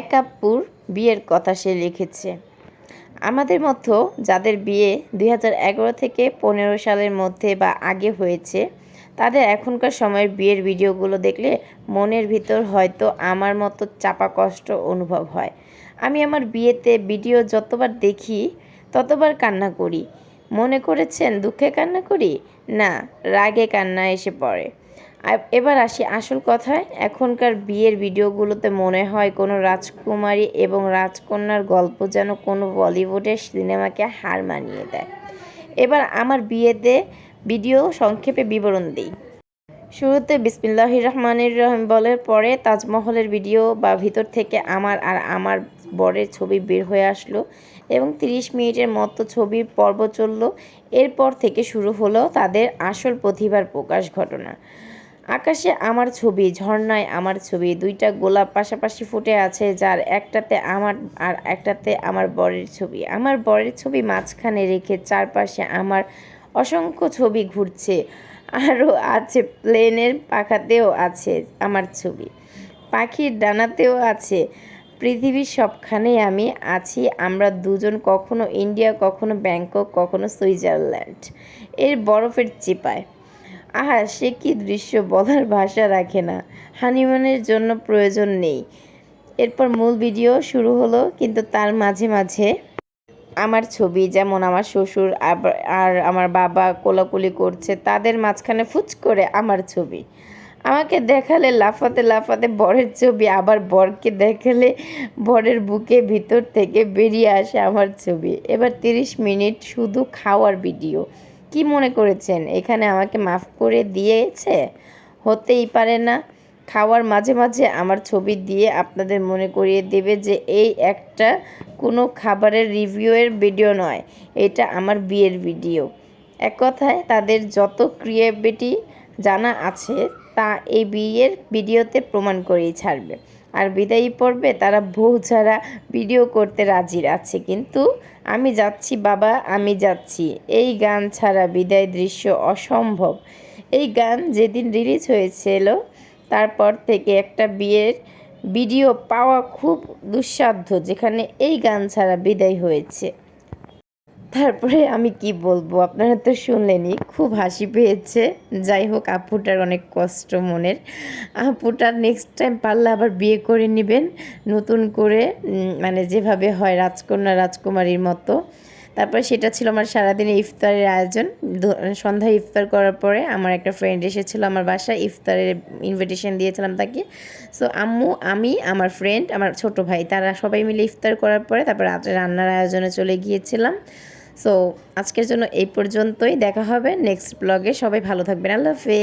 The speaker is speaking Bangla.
এক আপুর বিয়ের কথা সে লিখেছে। আমাদের মতো যাদের বিয়ে দুই থেকে পনেরো সালের মধ্যে বা আগে হয়েছে, তাদের এখনকার সময়ের বিয়ের ভিডিওগুলো দেখলে মনের ভিতর হয়তো আমার মতো চাপা কষ্ট অনুভব হয়। আমি আমার বিয়েতে ভিডিও যতবার দেখি, ততবার কান্না করি। মনে করেছেন দুঃখে কান্না করি? না, রাগে কান্না এসে পড়ে। এবার আসি আসল কথায়। এখনকার বিয়ের ভিডিওগুলোতে মনে হয় কোনো রাজকুমারী এবং রাজকন্যার গল্প যেন কোনো বলিউডের সিনেমাকে হার মানিয়ে দেয়। এবার আমার বিয়েতে ভিডিও সংক্ষেপে বিবরণ দিই। শুরুতে বিসমিল্লাহ রহমানির রহিম বলের পরে তাজমহলের ভিডিও বা ভিতর থেকে আমার আর আমার বরের ছবি বের হয়ে আসলো এবং 30 মিনিটের মতো ছবির পর্ব চলল। এরপর থেকে শুরু হলো তাদের আসল প্রতিভার প্রকাশ ঘটনা। আকাশে আমার ছবি, ঝর্ণায় আমার ছবি, দুইটা গোলাপ পাশাপাশি ফুটে আছে, যার একটাতে আমার আর একটাতে আমার বরের ছবি। আমার বরের ছবি মাঝখানে রেখে চারপাশে আমার অসংখ্য ছবি ঘুরছে, আরও আছে, প্লেনের পাখাতেও আছে আমার ছবি, পাখির ডানাতেও আছে। পৃথিবীর সবখানেই আমি আছি, আমরা দুজন কখনো ইন্ডিয়া, কখনো ব্যাংকক, কখনো সুইজারল্যান্ড। এর বরফের চিপায়। আহা, সে কি দৃশ্য বলার ভাষা রাখে না। হানিমুনের জন্য প্রয়োজন নেই। এরপর মূল ভিডিও শুরু হলো, কিন্তু তার মাঝে মাঝে আমার ছবি, যেমন আমার শ্বশুর আর আমার বাবা কোলাকুলি করছে, তাদের মাঝখানে ফুচ করে আমার ছবি। আমাকে দেখালে লাফাতে লাফাতে বরের ছবি, আবার বরকে দেখালে বরের বুকে ভিতর থেকে বেরিয়ে আসে আমার ছবি। এবার তিরিশ মিনিট শুধু খাওয়ার ভিডিও। কি মনে করেছেন? এখানে আমাকে মাফ করে দিয়েছে? হতেই পারে না। খাওয়ার মাঝে মাঝে আমার ছবি দিয়ে আপনাদের মনে করিয়ে দেবে যে এই একটা কোনো খাবারের রিভিউয়ের ভিডিও নয়, এটা আমার বিয়ের ভিডিও। এক কথায় তাদের যত ক্রিয়েটিভিটি জানা আছে, তা এই বিয়ের ভিডিওতে প্রমাণ করেই ছাড়বে। আর বিদায়ী পর্বে তারা বহু ছাড়া ভিডিও করতে রাজি আছে। কিন্তু আমি যাচ্ছি, বাবা, আমি যাচ্ছি। এই গান ছাড়া বিদায় দৃশ্য অসম্ভব। এই গান যেদিন রিলিজ হয়েছিল, তারপর থেকে একটা বিয়ের ভিডিও পাওয়া খুব দুঃসাধ্য, যেখানে এই গান ছাড়া বিদায় হয়েছে। তারপরে আমি কি বলব? আপনারা তো শুনলেনই, খুব হাসি পেয়েছে। যাই হোক, আপুটার অনেক কষ্ট মনের। আপুটার নেক্সট টাইম পারলে আবার বিয়ে করে নেবেন। নতুন করে মানে যেভাবে হয়, রাজকন্যা, রাজকুমারীর মতো। তারপরে সেটা ছিল আমার সারাদিনের ইফতারের আয়োজন। সন্ধ্যায় ইফতার করার পরে আমার একটা ফ্রেন্ড এসেছিল আমার বাসায়, ইফতারের ইনভিটেশন দিয়েছিলাম তাকে। সো আম্মু, আমি, আমার ফ্রেন্ড আমার ছোট ভাই, তারা সবাই মিলে ইফতার করার পরে তারপর রান্নার আয়োজনে চলে গিয়েছিলাম। সো আজকের জন্য এই পর্যন্তই। দেখা হবে নেক্সট ব্লগে সবাই ভালো থাকবেন। আল্লাহ হাফেজ